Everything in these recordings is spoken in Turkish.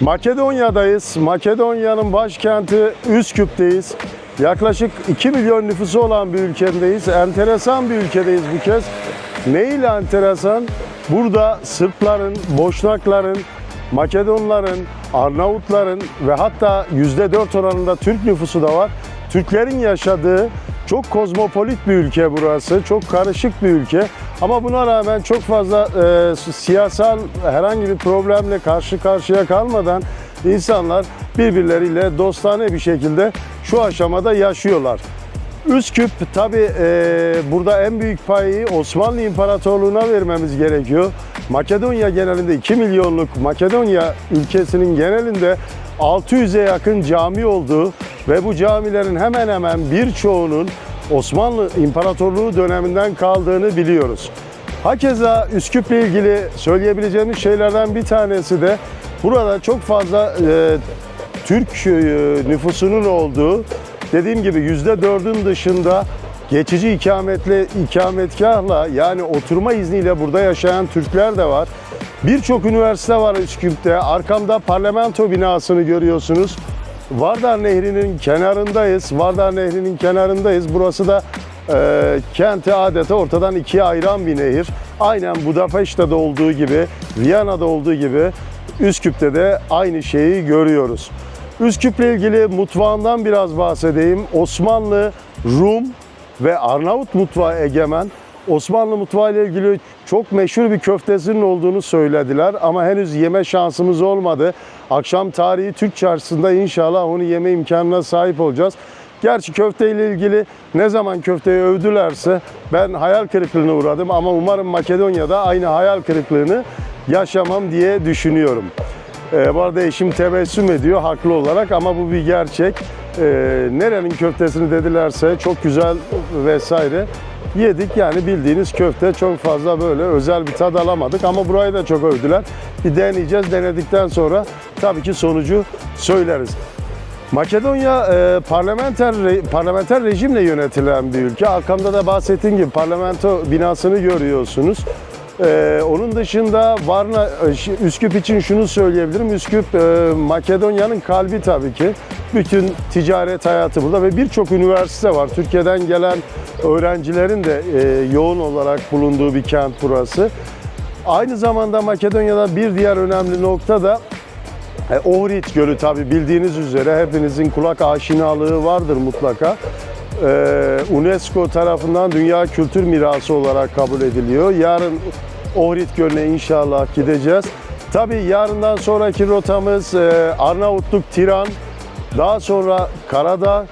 Makedonya'dayız. Makedonya'nın başkenti Üsküp'teyiz. Yaklaşık 2 milyon nüfusu olan bir ülkedeyiz. Enteresan bir ülkedeyiz bu kez. Ne enteresan? Burada Sırpların, Boşnakların, Makedonların, Arnavutların ve hatta %4 oranında Türk nüfusu da var. Türklerin yaşadığı çok kozmopolit bir ülke burası. Çok karışık bir ülke. Ama buna rağmen çok fazla e, siyasal herhangi bir problemle karşı karşıya kalmadan insanlar birbirleriyle dostane bir şekilde şu aşamada yaşıyorlar. Üsküp tabi burada en büyük payı Osmanlı İmparatorluğu'na vermemiz gerekiyor. Makedonya genelinde 2 milyonluk Makedonya ülkesinin genelinde 600'e yakın cami olduğu ve bu camilerin hemen hemen birçoğunun Osmanlı İmparatorluğu döneminden kaldığını biliyoruz. Hakeza Üsküp'le ilgili söyleyebileceğimiz şeylerden bir tanesi de burada çok fazla e, Türk e, nüfusunun olduğu dediğim gibi yüzde dördün dışında geçici ikametle ikametgahla yani oturma izniyle burada yaşayan Türkler de var. Birçok üniversite var Üsküp'te. Arkamda parlamento binasını görüyorsunuz. Vardar Nehri'nin kenarındayız. Vardar Nehri'nin kenarındayız. Burası da e, kenti adeta ortadan ikiye ayıran bir nehir. Aynen Budapeşte'de olduğu gibi, Viyana'da olduğu gibi Üsküp'te de aynı şeyi görüyoruz. Üsküp'le ilgili mutfağından biraz bahsedeyim. Osmanlı, Rum ve Arnavut mutfağı egemen. Osmanlı mutfağı ile ilgili çok meşhur bir köftesinin olduğunu söylediler ama henüz yeme şansımız olmadı. Akşam tarihi Türk çarşısında inşallah onu yeme imkanına sahip olacağız. Gerçi köfte ile ilgili ne zaman köfteyi övdülerse ben hayal kırıklığına uğradım ama umarım Makedonya'da aynı hayal kırıklığını yaşamam diye düşünüyorum. Ee, bu arada eşim tebessüm ediyor haklı olarak ama bu bir gerçek. Ee, nerenin köftesini dedilerse çok güzel vesaire yedik yani bildiğiniz köfte çok fazla böyle özel bir tad alamadık ama burayı da çok övdüler. Bir deneyeceğiz denedikten sonra tabii ki sonucu söyleriz. Makedonya e, parlamenter re- parlamenter rejimle yönetilen bir ülke. Arkamda da bahsettiğim gibi parlamento binasını görüyorsunuz. E, onun dışında Varna, e, Üsküp için şunu söyleyebilirim. Üsküp e, Makedonya'nın kalbi tabii ki. Bütün ticaret hayatı burada ve birçok üniversite var. Türkiye'den gelen öğrencilerin de e, yoğun olarak bulunduğu bir kent burası. Aynı zamanda Makedonya'da bir diğer önemli nokta da e, Ohrid Gölü tabi bildiğiniz üzere hepinizin kulak aşinalığı vardır mutlaka. E, UNESCO tarafından Dünya Kültür Mirası olarak kabul ediliyor. Yarın Ohrid Gölü'ne inşallah gideceğiz. Tabi yarından sonraki rotamız e, Arnavutluk, Tiran, daha sonra Karadağ,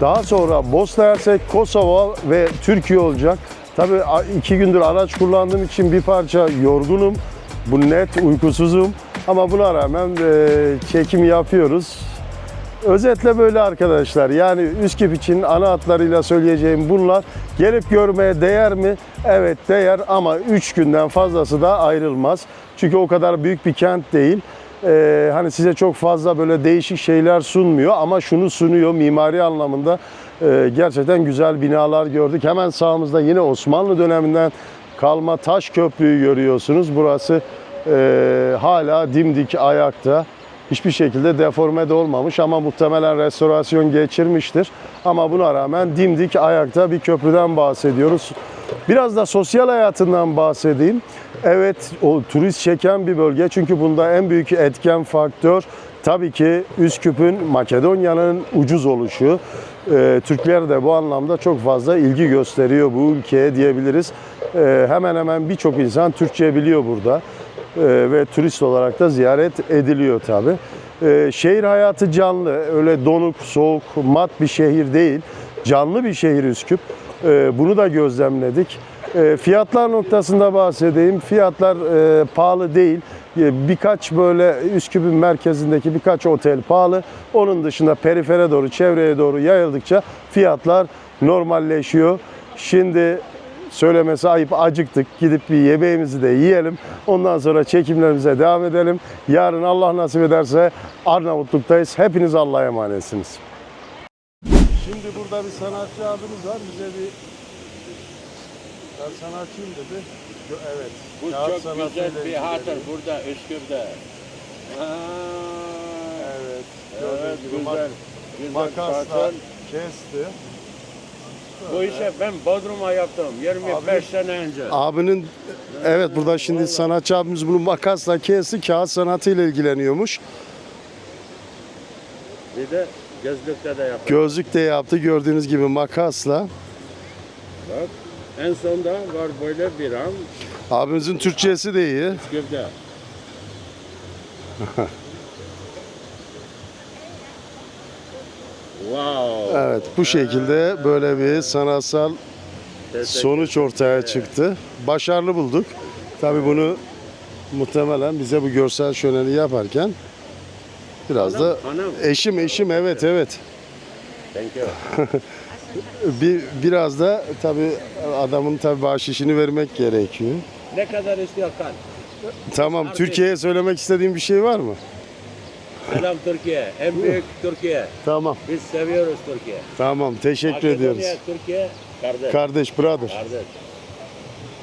daha sonra Bosna Hersek, Kosova ve Türkiye olacak. Tabii iki gündür araç kullandığım için bir parça yorgunum. Bu net uykusuzum. Ama buna rağmen e, çekim yapıyoruz. Özetle böyle arkadaşlar. Yani Üsküp için ana hatlarıyla söyleyeceğim bunlar. Gelip görmeye değer mi? Evet değer ama 3 günden fazlası da ayrılmaz. Çünkü o kadar büyük bir kent değil. Ee, hani size çok fazla böyle değişik şeyler sunmuyor ama şunu sunuyor mimari anlamında e, gerçekten güzel binalar gördük. Hemen sağımızda yine Osmanlı döneminden kalma taş köprüyü görüyorsunuz. Burası e, hala dimdik ayakta. Hiçbir şekilde deforme de olmamış ama muhtemelen restorasyon geçirmiştir. Ama buna rağmen dimdik ayakta bir köprüden bahsediyoruz. Biraz da sosyal hayatından bahsedeyim. Evet o turist çeken bir bölge çünkü bunda en büyük etken faktör tabii ki Üsküp'ün Makedonya'nın ucuz oluşu. Ee, Türkler de bu anlamda çok fazla ilgi gösteriyor bu ülkeye diyebiliriz. Ee, hemen hemen birçok insan Türkçe biliyor burada. Ee, ve turist olarak da ziyaret ediliyor tabi. şehir hayatı canlı, öyle donuk, soğuk, mat bir şehir değil. Canlı bir şehir Üsküp. Ee, bunu da gözlemledik. Fiyatlar noktasında bahsedeyim. Fiyatlar e, pahalı değil. Birkaç böyle Üsküp'ün merkezindeki birkaç otel pahalı. Onun dışında perifere doğru, çevreye doğru yayıldıkça fiyatlar normalleşiyor. Şimdi söylemesi ayıp acıktık. Gidip bir yemeğimizi de yiyelim. Ondan sonra çekimlerimize devam edelim. Yarın Allah nasip ederse Arnavutluk'tayız. Hepiniz Allah'a emanetsiniz. Şimdi burada bir sanatçı abimiz var. Bize bir ben sanatçıyım dedi. Evet. Bu kağıt çok güzel bir hatır burada Üsküp'te. Ha, Evet, gibi güzel. mak- Güzel makasla kesti. Bu işi ben Bodrum'a yaptım 25 sene önce. Abinin evet burada şimdi sanatçı abimiz bunu makasla kesti. Kağıt sanatıyla ilgileniyormuş. Bir de gözlükte de yaptım. Gözlük de yaptı gördüğünüz gibi makasla. Bak. En sonda var böyle bir an. Abimizin Türkçesi de iyi. Gövde. Evet bu şekilde böyle bir sanatsal sonuç ortaya çıktı. Başarılı bulduk. Tabii bunu muhtemelen bize bu görsel şöleni yaparken biraz da eşim eşim evet evet. Thank you. Bir biraz da tabii adamın tabii bahşişini vermek gerekiyor. Ne kadar istiyor kan? Tamam Türkiye'ye söylemek istediğim bir şey var mı? Selam Türkiye. En büyük Türkiye. Tamam. Biz seviyoruz Türkiye. Tamam teşekkür ediyoruz. Makedonya, Türkiye kardeş. Kardeş brother. kardeş.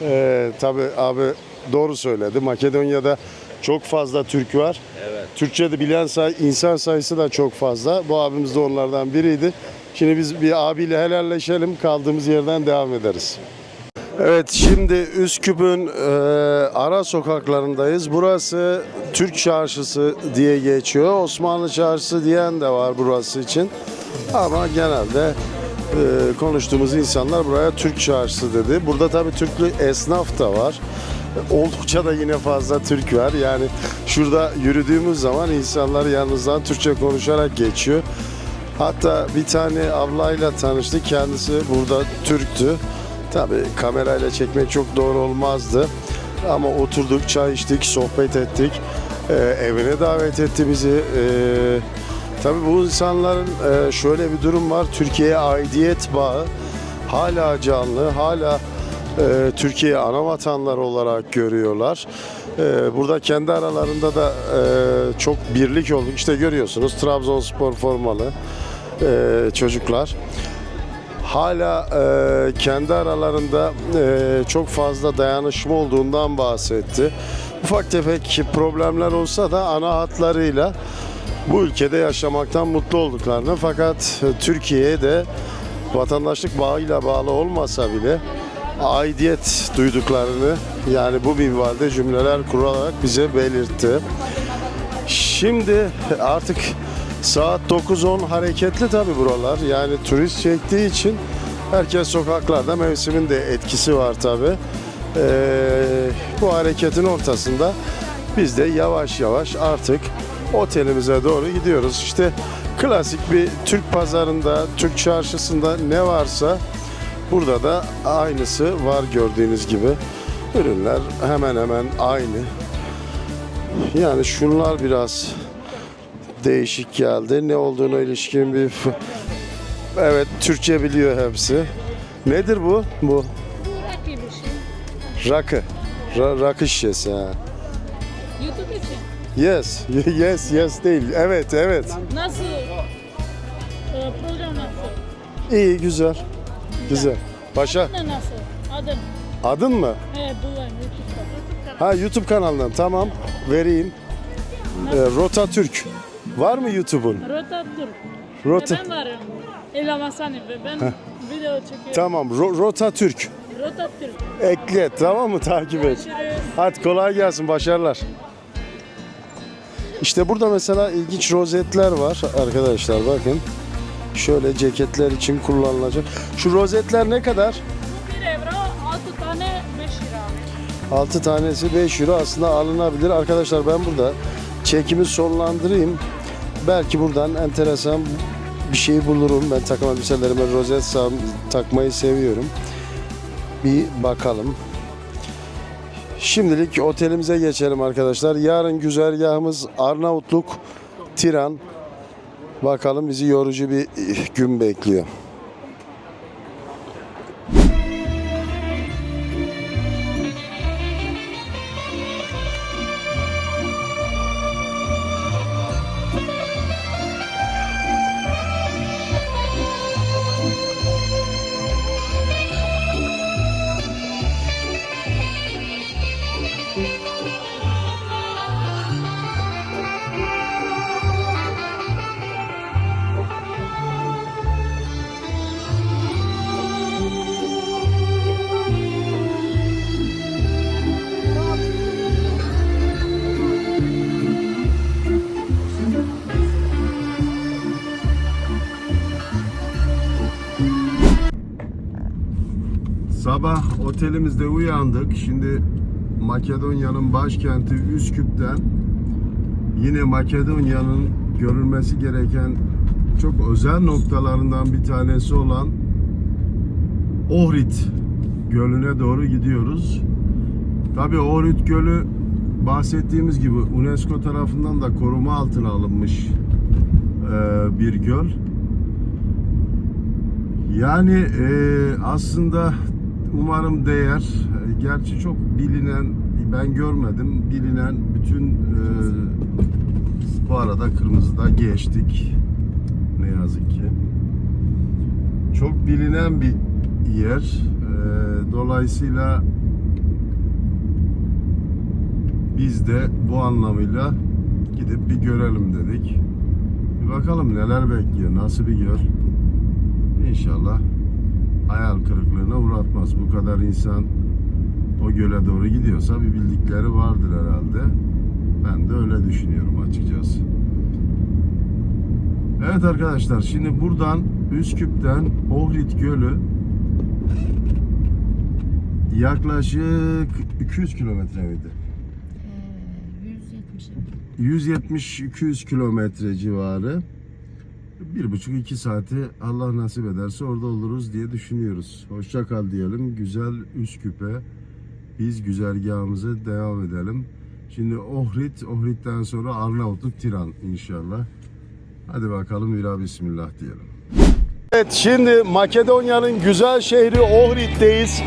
Ee, tabii abi doğru söyledi. Makedonya'da çok fazla Türk var. Evet. Türkçe'de bilen say insan sayısı da çok fazla. Bu abimiz de onlardan biriydi. Şimdi biz bir abiyle helalleşelim. Kaldığımız yerden devam ederiz. Evet şimdi Üsküp'ün e, ara sokaklarındayız. Burası Türk Çarşısı diye geçiyor. Osmanlı Çarşısı diyen de var burası için. Ama genelde e, konuştuğumuz insanlar buraya Türk Çarşısı dedi. Burada tabii Türklü esnaf da var. Oldukça da yine fazla Türk var. Yani şurada yürüdüğümüz zaman insanlar yanınızdan Türkçe konuşarak geçiyor. Hatta bir tane ablayla tanıştık. Kendisi burada Türktü. Tabii kamerayla çekmek çok doğru olmazdı. Ama oturduk, çay içtik, sohbet ettik. Ee, evine davet etti bizi. Ee, tabii bu insanların e, şöyle bir durum var. Türkiye'ye aidiyet bağı hala canlı, hala e, Türkiye ana vatanları olarak görüyorlar. E, burada kendi aralarında da e, çok birlik olduk. İşte görüyorsunuz Trabzonspor formalı e, çocuklar hala e, kendi aralarında e, çok fazla dayanışma olduğundan bahsetti. Ufak tefek problemler olsa da ana hatlarıyla bu ülkede yaşamaktan mutlu olduklarını fakat Türkiye'ye de vatandaşlık bağıyla bağlı olmasa bile aidiyet duyduklarını yani bu minvalde cümleler kurarak bize belirtti. Şimdi artık saat 9-10 hareketli tabi buralar. Yani turist çektiği için herkes sokaklarda mevsimin de etkisi var tabi. bu hareketin ortasında biz de yavaş yavaş artık otelimize doğru gidiyoruz. İşte klasik bir Türk pazarında, Türk çarşısında ne varsa burada da aynısı var gördüğünüz gibi. Ürünler hemen hemen aynı. Yani şunlar biraz değişik geldi. Ne olduğuna ilişkin bir Evet, Türkçe biliyor hepsi. Nedir bu? Bu rakı. Ra- rakı şişesi ha. YouTube için. Yes, yes, yes değil. Evet, evet. Nasıl? e, program nasıl? İyi, güzel. Güzel. Başa, Ne nasıl? Adın? adın mı? He bulayım YouTube'da. Ha, YouTube kanalından. Tamam, vereyim. Ee, Rota Türk. Var mı YouTube'un? Rota Türk. Rota. Ben varım. İlham Hasani ve ben video çekiyorum. Tamam, Ro- Rota Türk. Rota Türk. Ekle, tamam mı? Takip et. Görüşürüz. Hadi kolay gelsin, başarılar. İşte burada mesela ilginç rozetler var arkadaşlar bakın. Şöyle ceketler için kullanılacak. Şu rozetler ne kadar? Bu 1 euro, 6 tane 5 lira. 6 tanesi 5 euro aslında alınabilir. Arkadaşlar ben burada çekimi sonlandırayım. Belki buradan enteresan bir şey bulurum. Ben takım elbiselerime rozet takmayı seviyorum. Bir bakalım. Şimdilik otelimize geçelim arkadaşlar. Yarın güzergahımız Arnavutluk, Tiran. Bakalım bizi yorucu bir gün bekliyor. Otelimizde uyandık. Şimdi Makedonya'nın başkenti Üsküp'ten yine Makedonya'nın görülmesi gereken çok özel noktalarından bir tanesi olan Ohrid Gölü'ne doğru gidiyoruz. Tabii Ohrid Gölü bahsettiğimiz gibi UNESCO tarafından da koruma altına alınmış e, bir göl. Yani e, aslında umarım değer. Gerçi çok bilinen, ben görmedim. Bilinen bütün e, bu arada kırmızıda geçtik. Ne yazık ki. Çok bilinen bir yer. E, dolayısıyla biz de bu anlamıyla gidip bir görelim dedik. Bir bakalım neler bekliyor, nasıl bir göl. İnşallah hayal kırıklığına uğratmaz. Bu kadar insan o göle doğru gidiyorsa bir bildikleri vardır herhalde. Ben de öyle düşünüyorum açıkçası. Evet arkadaşlar şimdi buradan Üsküp'ten Ohrid Gölü yaklaşık 200 kilometre miydi? Ee, 170. 170-200 kilometre civarı. Bir buçuk iki saati Allah nasip ederse orada oluruz diye düşünüyoruz. Hoşça kal diyelim. Güzel Üsküp'e biz güzergahımıza devam edelim. Şimdi Ohrid, Ohrid'den sonra Arnavutluk, Tiran inşallah. Hadi bakalım vira bismillah diyelim. Evet şimdi Makedonya'nın güzel şehri Ohrid'deyiz.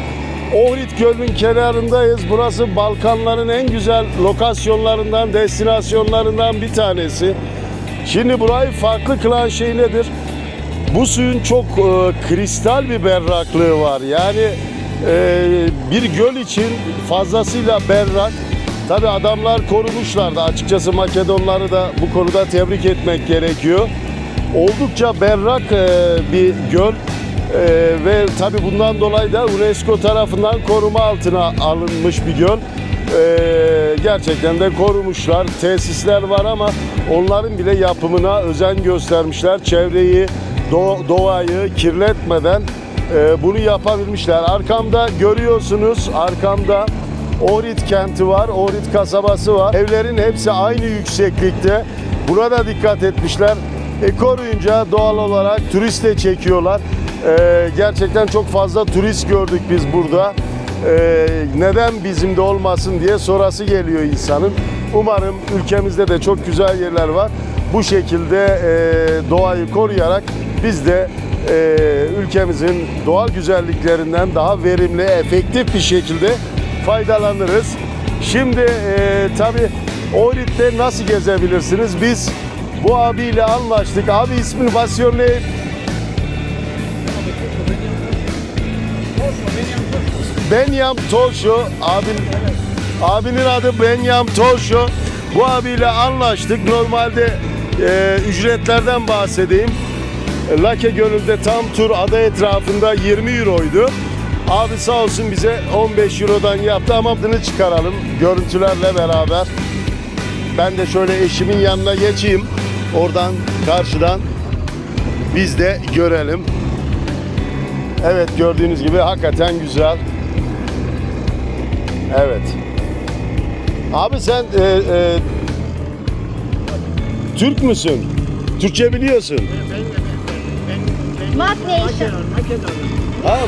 Ohrid Gölü'nün kenarındayız. Burası Balkanların en güzel lokasyonlarından, destinasyonlarından bir tanesi. Şimdi burayı farklı kılan şey nedir? Bu suyun çok e, kristal bir berraklığı var. Yani e, bir göl için fazlasıyla berrak. Tabi adamlar korumuşlardı. Açıkçası Makedonları da bu konuda tebrik etmek gerekiyor. Oldukça berrak e, bir göl. E, ve tabi bundan dolayı da UNESCO tarafından koruma altına alınmış bir göl. E, gerçekten de korumuşlar. Tesisler var ama onların bile yapımına özen göstermişler. Çevreyi, do- doğayı kirletmeden e, bunu yapabilmişler. Arkamda görüyorsunuz, arkamda Ohrid kenti var, Ohrid kasabası var. Evlerin hepsi aynı yükseklikte. Burada dikkat etmişler. E, koruyunca doğal olarak turist de çekiyorlar. E, gerçekten çok fazla turist gördük biz burada. E, neden bizim de olmasın diye sorası geliyor insanın. Umarım ülkemizde de çok güzel yerler var. Bu şekilde e, doğayı koruyarak biz de e, ülkemizin doğal güzelliklerinden daha verimli, efektif bir şekilde faydalanırız. Şimdi e, tabi Ohrid'de nasıl gezebilirsiniz? Biz bu abiyle anlaştık. Abi ismini basıyor ne? Benyam Tolşo abin abinin adı Benyam Tolşo. Bu abiyle anlaştık. Normalde e, ücretlerden bahsedeyim. Lake Gölü'nde tam tur ada etrafında 20 euroydu. Abi sağ olsun bize 15 eurodan yaptı ama adını çıkaralım görüntülerle beraber. Ben de şöyle eşimin yanına geçeyim. Oradan karşıdan biz de görelim. Evet gördüğünüz gibi hakikaten güzel. Evet. Abi sen e, e, Türk müsün? Türkçe biliyorsun. What nation? Ha,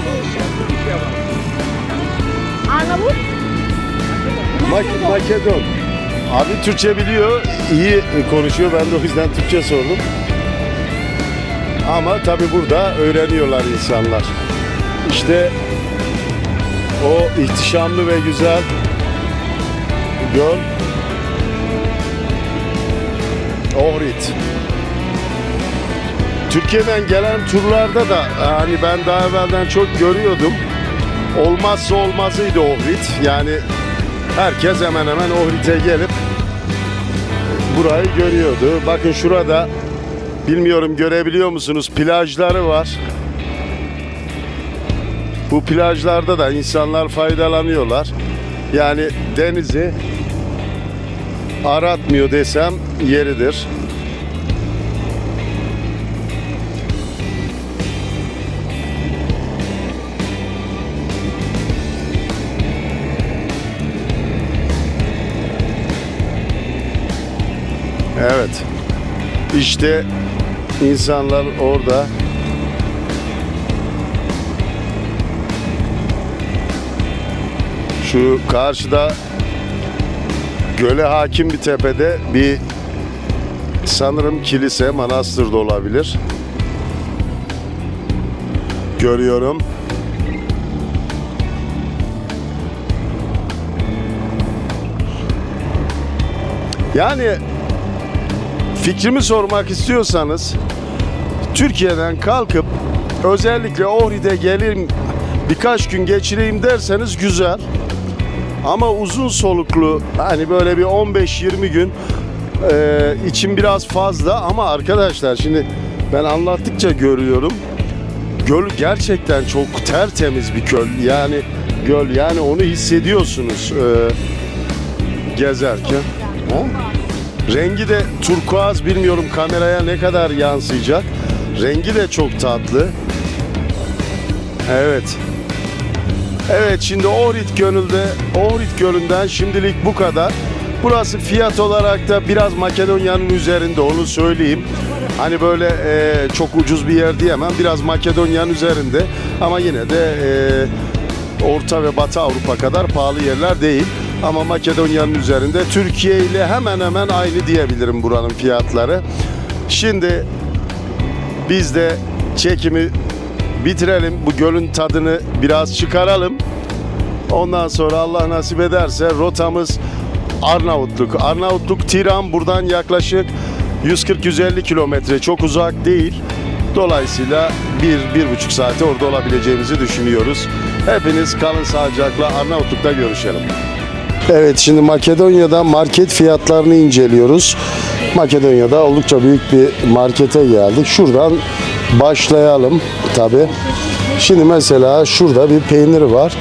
Arnavut? Mak- Makedon. Abi Türkçe biliyor, iyi konuşuyor. Ben de o yüzden Türkçe sordum. Ama tabi burada öğreniyorlar insanlar. İşte o ihtişamlı ve güzel göl Ohrid. Türkiye'den gelen turlarda da hani ben daha evvelden çok görüyordum. Olmazsa olmazıydı Ohrid. Yani herkes hemen hemen Ohrid'e gelip burayı görüyordu. Bakın şurada bilmiyorum görebiliyor musunuz plajları var. Bu plajlarda da insanlar faydalanıyorlar. Yani denizi aratmıyor desem yeridir. Evet. İşte insanlar orada Şu karşıda göle hakim bir tepede bir sanırım kilise, manastır da olabilir. Görüyorum. Yani fikrimi sormak istiyorsanız Türkiye'den kalkıp özellikle Ohrid'e geleyim birkaç gün geçireyim derseniz güzel. Ama uzun soluklu hani böyle bir 15-20 gün e, için biraz fazla ama arkadaşlar şimdi ben anlattıkça görüyorum. Göl gerçekten çok tertemiz bir göl. Yani göl yani onu hissediyorsunuz e, gezerken. Ha? Rengi de turkuaz bilmiyorum kameraya ne kadar yansıyacak. Rengi de çok tatlı. Evet. Evet şimdi Ohrid Gölü'nde Ohrid Gölü'nden şimdilik bu kadar. Burası fiyat olarak da biraz Makedonya'nın üzerinde onu söyleyeyim. Hani böyle e, çok ucuz bir yer diyemem. Biraz Makedonya'nın üzerinde ama yine de e, Orta ve Batı Avrupa kadar pahalı yerler değil. Ama Makedonya'nın üzerinde Türkiye ile hemen hemen aynı diyebilirim buranın fiyatları. Şimdi biz de çekimi bitirelim. Bu gölün tadını biraz çıkaralım. Ondan sonra Allah nasip ederse rotamız Arnavutluk. Arnavutluk Tiran buradan yaklaşık 140-150 kilometre çok uzak değil. Dolayısıyla bir, bir buçuk saate orada olabileceğimizi düşünüyoruz. Hepiniz kalın sağlıcakla Arnavutluk'ta görüşelim. Evet şimdi Makedonya'da market fiyatlarını inceliyoruz. Makedonya'da oldukça büyük bir markete geldik. Şuradan başlayalım tabi. Şimdi mesela şurada bir peynir var.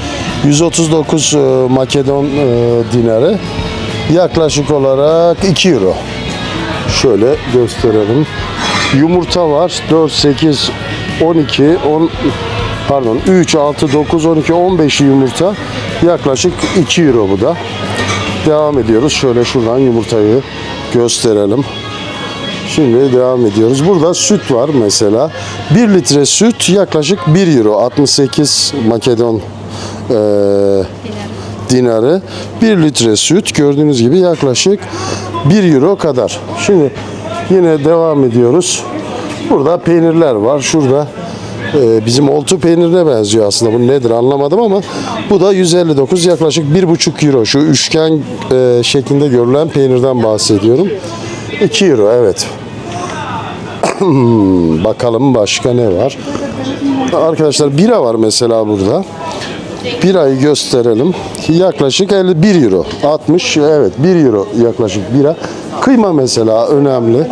139 e, Makedon e, dinarı. Yaklaşık olarak 2 euro. Şöyle gösterelim. Yumurta var. 4, 8, 12, 10, pardon 3, 6, 9, 12, 15 yumurta. Yaklaşık 2 euro bu da. Devam ediyoruz. Şöyle şuradan yumurtayı gösterelim. Şimdi devam ediyoruz. Burada süt var mesela. 1 litre süt yaklaşık 1 euro. 68 Makedon eee, dinarı. 1 litre süt gördüğünüz gibi yaklaşık 1 euro kadar. Şimdi yine devam ediyoruz. Burada peynirler var. Şurada eee, bizim oltu peynirine benziyor aslında. Bu nedir anlamadım ama bu da 159 yaklaşık 1,5 euro. Şu üçgen eee, şeklinde görülen peynirden bahsediyorum. 2 euro evet. Bakalım başka ne var? Arkadaşlar bira var mesela burada. Birayı gösterelim. Yaklaşık 51 euro. 60 evet 1 euro yaklaşık bira. Kıyma mesela önemli.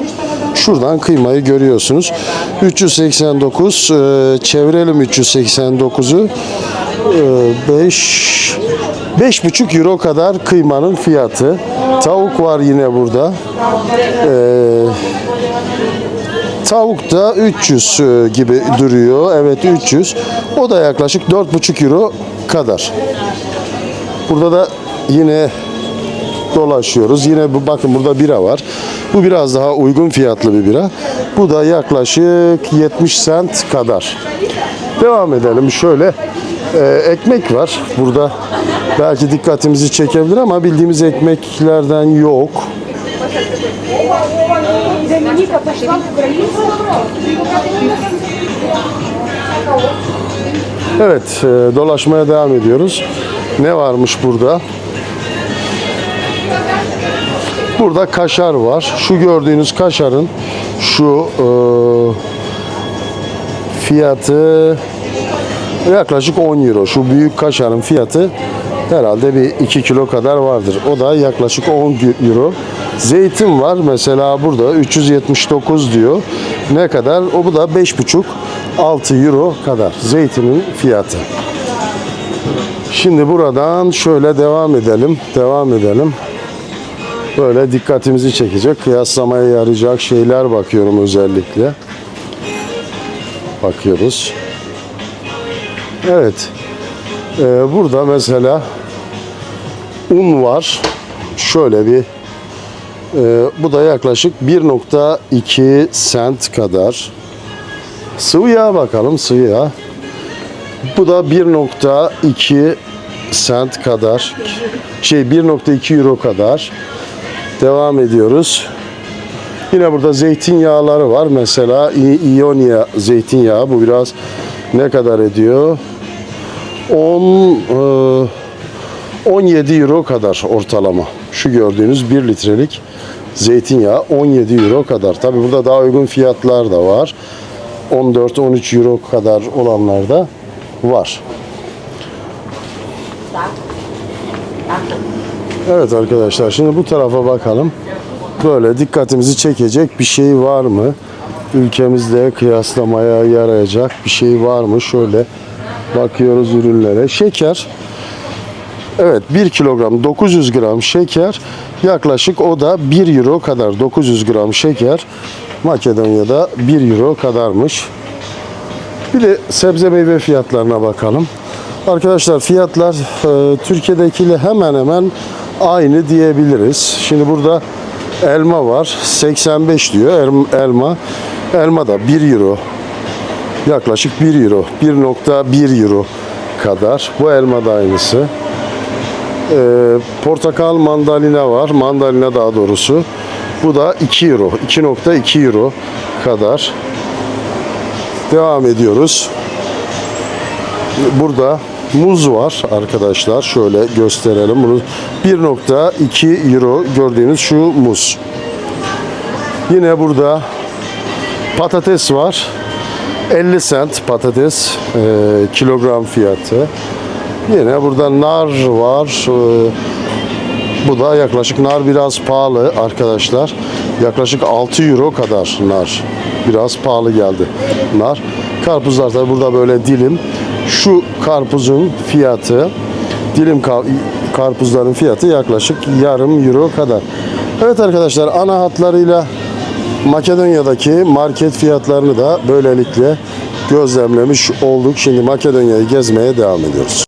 Şuradan kıymayı görüyorsunuz. 389 e, çevirelim 389'u. 5 5,5 euro kadar kıymanın fiyatı. Tavuk var yine burada. Eee Tavuk da 300 e, gibi duruyor. Evet 300. O da yaklaşık 4,5 euro kadar. Burada da yine dolaşıyoruz. Yine bu bakın burada bira var. Bu biraz daha uygun fiyatlı bir bira. Bu da yaklaşık 70 sent kadar. Devam edelim. Şöyle ee, ekmek var burada. Belki dikkatimizi çekebilir ama bildiğimiz ekmeklerden yok. Evet, e, dolaşmaya devam ediyoruz. Ne varmış burada? Burada kaşar var. Şu gördüğünüz kaşarın şu e, fiyatı yaklaşık 10 euro. Şu büyük kaşarın fiyatı herhalde bir 2 kilo kadar vardır. O da yaklaşık 10 euro. Zeytin var mesela burada 379 diyor. Ne kadar? O bu da 5,5 6 euro kadar zeytinin fiyatı. Şimdi buradan şöyle devam edelim. Devam edelim. Böyle dikkatimizi çekecek, kıyaslamaya yarayacak şeyler bakıyorum özellikle. Bakıyoruz. Evet. Ee, burada mesela un var. Şöyle bir Ee, bu da yaklaşık 1.2 sent kadar. Sıvı yağ bakalım sıvı yağ. Bu da 1.2 sent kadar. Şey 1.2 euro kadar. Devam ediyoruz. Yine burada zeytinyağları var. Mesela Ionia zeytinyağı. Bu biraz ne kadar ediyor? 10 e, 17 euro kadar ortalama. Şu gördüğünüz 1 litrelik zeytinyağı 17 euro kadar. Tabi burada daha uygun fiyatlar da var. 14-13 euro kadar olanlar da var. Evet arkadaşlar şimdi bu tarafa bakalım. Böyle dikkatimizi çekecek bir şey var mı? Ülkemizde kıyaslamaya yarayacak bir şey var mı? Şöyle bakıyoruz ürünlere. Şeker Evet 1 kilogram 900 gram şeker yaklaşık o da 1 euro kadar 900 gram şeker Makedonya'da 1 euro kadarmış. Bir de sebze meyve fiyatlarına bakalım. Arkadaşlar fiyatlar e, Türkiye'dekiyle hemen hemen aynı diyebiliriz. Şimdi burada elma var 85 diyor Elm- elma. Elma da 1 euro yaklaşık 1 euro 1.1 euro kadar. Bu elma da aynısı. Ee, portakal mandalina var. Mandalina daha doğrusu. Bu da 2 euro. 2.2 euro kadar. Devam ediyoruz. Burada muz var arkadaşlar. Şöyle gösterelim bunu. 1.2 euro gördüğünüz şu muz. Yine burada patates var. 50 sent patates e, kilogram fiyatı. Yine burada nar var. Ee, Bu da yaklaşık nar biraz pahalı arkadaşlar. Yaklaşık 6 euro kadar nar. Biraz pahalı geldi nar. Karpuzlar da burada böyle dilim. Şu karpuzun fiyatı dilim ka- karpuzların fiyatı yaklaşık yarım euro kadar. Evet arkadaşlar ana hatlarıyla Makedonya'daki market fiyatlarını da böylelikle gözlemlemiş olduk. Şimdi Makedonya'yı gezmeye devam ediyoruz.